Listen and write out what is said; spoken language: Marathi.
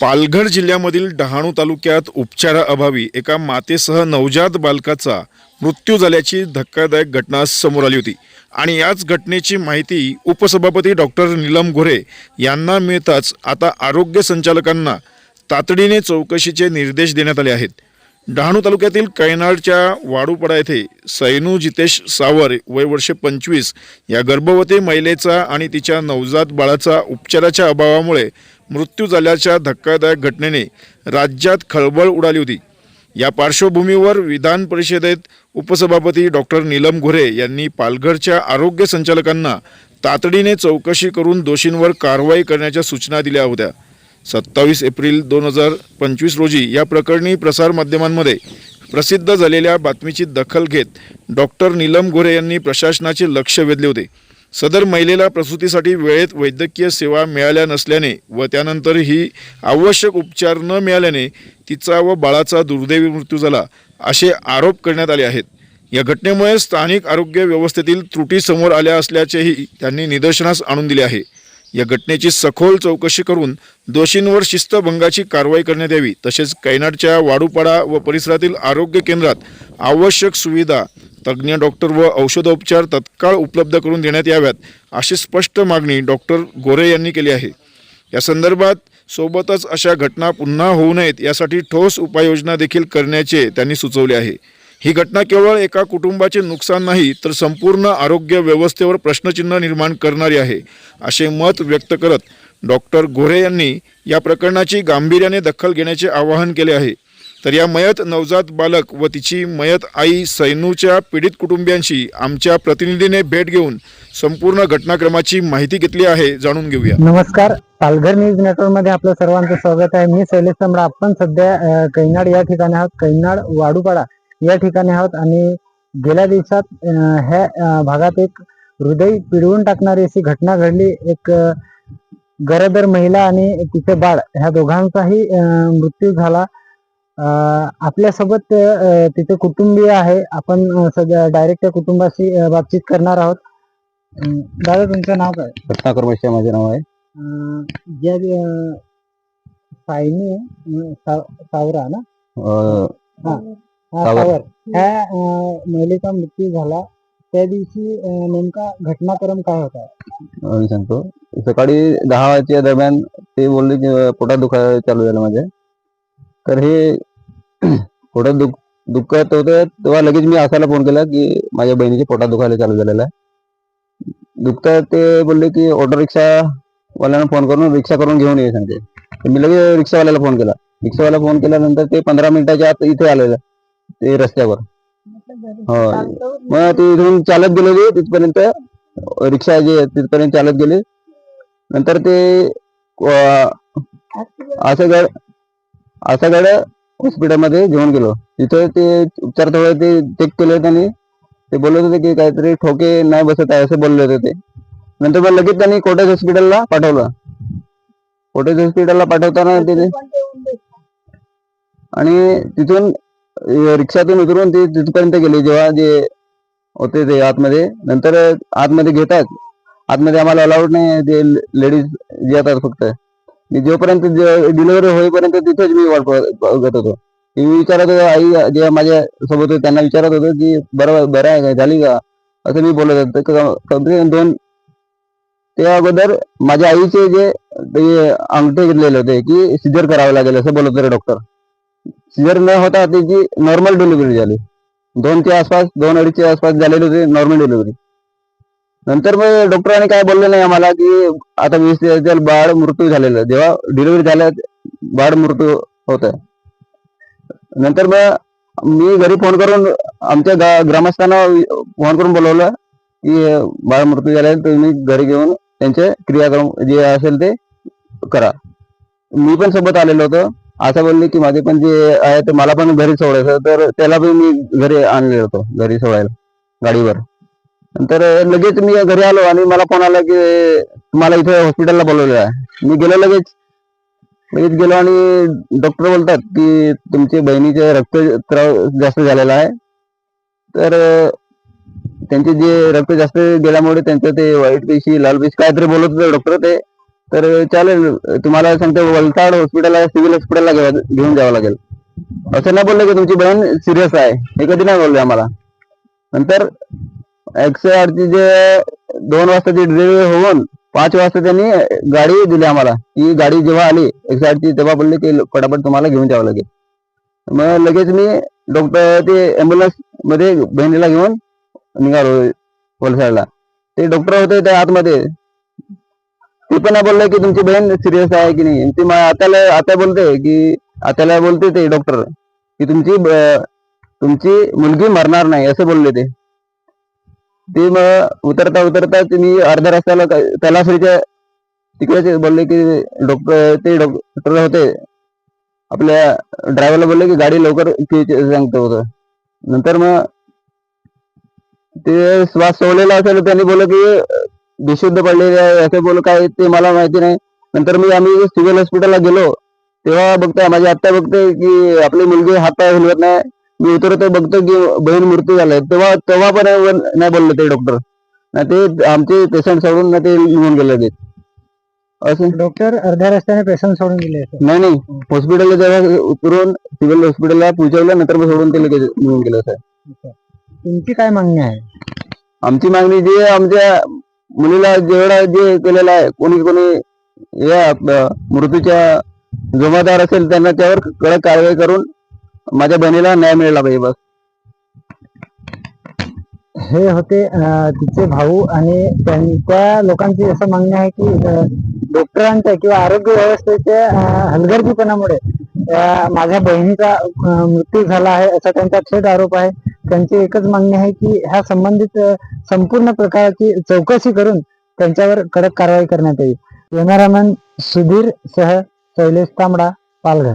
पालघर जिल्ह्यामधील डहाणू तालुक्यात उपचाराअभावी एका मातेसह नवजात बालकाचा मृत्यू झाल्याची धक्कादायक घटना समोर आली होती. आणि याच घटनेची माहिती उपसभापती डॉक्टर नीलम गोरे यांना मिळताच आता आरोग्य संचालकांना तातडीने चौकशीचे निर्देश देण्यात आले आहेत. डहाणू तालुक्यातील कैनाडच्या वाडूपडा येथे सैनू जितेश सावर वय वर्ष पंचवीस या गर्भवती महिलेचा आणि तिच्या नवजात बाळाचा उपचाराच्या अभावामुळे मृत्यू झाल्याच्या धक्कादायक घटनेने राज्यात खळबळ उडाली होती. या पार्श्वभूमीवर विधान परिषदेत उपसभापती डॉक्टर नीलम घोरे यांनी पालघरच्या आरोग्य संचालकांना तातडीने चौकशी करून दोषींवर कारवाई करण्याच्या सूचना दिल्या होत्या. सत्तावीस एप्रिल दोन हजार पंचवीस रोजी या प्रकरणी प्रसारमाध्यमांमध्ये प्रसिद्ध झालेल्या बातमीची दखल घेत डॉक्टर नीलम गोरे यांनी प्रशासनाचे लक्ष वेधले होते. सदर महिलेला प्रसूतीसाठी वेळेत वैद्यकीय सेवा मिळाल्या नसल्याने व त्यानंतरही आवश्यक उपचार न मिळाल्याने तिचा व बाळाचा दुर्दैवी मृत्यू झाला असे आरोप करण्यात आले आहेत. या घटनेमुळे स्थानिक आरोग्य व्यवस्थेतील त्रुटी समोर आल्या असल्याचेही त्यांनी निदर्शनास आणून दिले आहे. या घटनेची सखोल चौकशी करून दोषींवर शिस्तभंगाची कारवाई करण्यात यावी तसेच कैनाडच्या वाडूपाडा व परिसरातील आरोग्य केंद्रात आवश्यक सुविधा तज्ज्ञ डॉक्टर व औषधोपचार तत्काळ उपलब्ध करून देण्यात याव्यात अशी स्पष्ट मागणी डॉक्टर गोरे यांनी केली आहे. या संदर्भात सोबतच अशा घटना पुन्हा होऊ नयेत यासाठी ठोस उपाययोजना देखील करण्याचे त्यांनी सुचवले आहे. ही घटना केवळ एका कुटुंबाचे नुकसान नाही तर संपूर्ण आरोग्य व्यवस्थेवर प्रश्नचिन्ह निर्माण करणारी आहे असे मत व्यक्त करत डॉक्टर गोरे यांनी या प्रकरणाची गांभीर्याने दखल घेण्याचे आवाहन केले आहे. तर या मयत नवजात बालक व तिची मयत आई सैनूच्या पीडित कुटुंबियांशी आमच्या प्रतिनिधीने भेट घेऊन संपूर्ण घटनाक्रमाची माहिती घेतली आहे जाणून घेऊया. नमस्कार. पालघर न्यूज नेटवर्कमध्ये आपलं सर्वांचं स्वागत आहे. मी शैलेश सम्रा आपण सध्या कैनाड या ठिकाणी आहोत. कैनाड वाडूपाडा या ठिकाणी आहोत आणि गेल्या दिवसात ह्या भागात एक हृदय पिळवून टाकणारी अशी घटना घडली. एक गरदर गरोदर महिला आणि तिचे बाळ ह्या दोघांचाही मृत्यू झाला. आपल्यासोबत तिचे कुटुंबीय आहे. आपण डायरेक्ट त्या कुटुंबाशी बातचीत करणार आहोत. दादा तुमचं नाव काय? रत्नाकर मशिया माझे नाव आहे. ज्या सायनी सावरा ना? हा, सावर. ह्या महिलेचा मृत्यू झाला. त्या दिवशी नेमका घटनाक्रम काय होता? मी सांगतो. सकाळी दहा वाजच्या दरम्यान ते बोलले की पोटात दुखा चालू झालं माझ्या तर हे पोटात दुख दुखत होतं. तेव्हा लगेच मी असायला फोन केला की माझ्या बहिणीचे पोटात दुखायला चालू झालेलं आहे. दुखतं ते बोलले की ऑटो रिक्षावाल्यानं फोन करून रिक्षा करून घेऊन ये सांगते. तर मी लगेच रिक्षावाल्याला फोन केला. रिक्षावाला फोन केल्यानंतर ते पंधरा मिनिटाच्या आत इथे आलेलं ते रस्त्यावर. हो मग ते इथून चालत गेले तिथपर्यंत रिक्षा जे तिथपर्यंत चालत गेले. नंतर ते असं आसगड हॉस्पिटलमध्ये घेऊन गेलो तिथे ते उपचार थोडे ते चेक केले त्यांनी ते बोलत होते की काहीतरी ठोके नाही बसत आहे असं बोलले होते ते. नंतर मग लगेच त्यांनी कोटेज हॉस्पिटलला पाठवलं. कोटेज हॉस्पिटलला पाठवताना ते आणि तिथून रिक्षातून उतरून ते तिथपर्यंत गेले जेव्हा जे होते ते आतमध्ये. नंतर आतमध्ये घेतात. आतमध्ये आम्हाला अलाउड नाही ते लेडीज जे येतात फक्त. मी जोपर्यंत डिलिव्हरी होईपर्यंत तिथेच मी बघत होतो. मी विचारत होतो, आई, जे माझ्या सोबत होते, त्यांना विचारत होतो की बरं बरं आहे का? झाली का? असं मी बोलत होतो. दोन त्या अगोदर माझ्या आईचे जे अंगठे घेतलेले होते की सिजर करावं लागेल असं बोलत होते डॉक्टर सिजर न होता त्याची नॉर्मल डिलिव्हरी झाली. दोनच्या आसपास, दोन अडीचच्या आसपास झालेली होती नॉर्मल डिलिव्हरी नंतर मग डॉक्टरांनी काय बोलले नाही आम्हाला की आता वीस दिवसाच्या बाळ मृत्यू झालेलं जेव्हा डिलिव्हरी झाल्या बाळ मृत्यू होत नंतर मग मी घरी फोन करून आमच्या ग्रामस्थांना फोन करून बोलवलं की बाळ मृत्यू झाले तुम्ही घरी घेऊन त्यांचे क्रियाक्रम जे असेल ते करा. मी पण सोबत आलेलो होतो. असं बोलले की माझे पण जे आहे ते मला पण घरी सोडायचं तर त्याला पण मी घरी आणलेलो होतो घरी सोडायला गाडीवर. नंतर लगेच मी घरी आलो आणि मला फोन आला की मला इथे हॉस्पिटलला बोलवलेलं आहे. मी गेलो लगेच. लगेच गेलो आणि डॉक्टर बोलतात की तुमच्या बहिणीचे रक्तस्राव जास्त झालेला आहे. तर त्यांचे जे रक्त जास्त गेल्यामुळे त्यांचं ते व्हाईट पेशी लाल पेशी काहीतरी बोलत होते डॉक्टर ते. तर चालेल तुम्हाला सांगतो वलताड हॉस्पिटलला सिव्हिल हॉस्पिटलला घेऊन जावं लागेल. असं नाही बोललं की तुमची बहीण सिरियस आहे. हे कधी नाही बोलले आम्हाला. नंतर एकशे आठची जे दोन वाजताची डिलिव्हरी होऊन पाच वाजता त्यांनी गाडी दिली आम्हाला. ती गाडी जेव्हा आली एकशे आठची तेव्हा बोलले की फटाफट तुम्हाला घेऊन जावं लागेल मग लगेच मी डॉक्टर ते अँब्युलन्समध्ये बहिणीला घेऊन निघालो वलसाडला. ते डॉक्टर होते त्या आतमध्ये. ते पण बोलले की तुमची बहीण सिरियस आहे की नाही? ती आताला आता बोलते की आताला बोलते ते डॉक्टर की तुमची तुमची मुलगी मरणार नाही असं बोलले ते. ते मग उतरता उतरता तुम्ही अर्ध्या रस्त्याला तलासरीच्या तिकडेच बोलले की डॉक्टर ते डॉक्टर होते. आपल्या ड्रायव्हरला बोलले की गाडी लवकर सांगतो होतं. नंतर मग ते श्वास सोडलेला असेल त्यांनी बोललं की बेशुद्ध पडलेले आहे असं बोल काय ते मला माहिती नाही. नंतर मी आम्ही सिव्हिल हॉस्पिटलला गेलो. तेव्हा बघताय माझी आत्ता बघते की आपली मुलगी हातपाय हलवत नाही. मी उतरतो बघतो की बहीण मृत्यू झालाय. तेव्हा तेव्हा पण नाही बोलले ते डॉक्टर नाही ते आमचे पेशंट सोडून ना ते निघून गेले लगेच असं? डॉक्टर अर्ध्या रस्त्याने पेशंट सोडून गेले. नाही नाही. हॉस्पिटलला जेव्हा उतरून सिव्हिल हॉस्पिटलला पोहोचवलं नंतर मग सोडून ते लगेच निघून गेलं सर तुमची काय मागणी आहे? आमची मागणी जी आमच्या मुलीला जेवढा जे केलेलं आहे कोणी कोणी या मृत्यूच्या जमादार असेल त्यांना त्यावर कडक कारवाई करून माझ्या बहिणीला न्याय मिळाला पाहिजे बस. हे होते तिचे भाऊ आणि त्यांच्या लोकांची असं मागणी आहे की डॉक्टरांच्या किंवा आरोग्य व्यवस्थेच्या हलगर्जीपणामुळे माझ्या बहिणीचा मृत्यू झाला आहे असा त्यांचा थेट आरोप आहे. त्यांची एकच मागणी आहे की ह्या संबंधित संपूर्ण प्रकारची चौकशी करून त्यांच्यावर कडक कारवाई करण्यात येईल. कॅमेरामॅन सुधीर सह शैलेश तांबडा पालघर.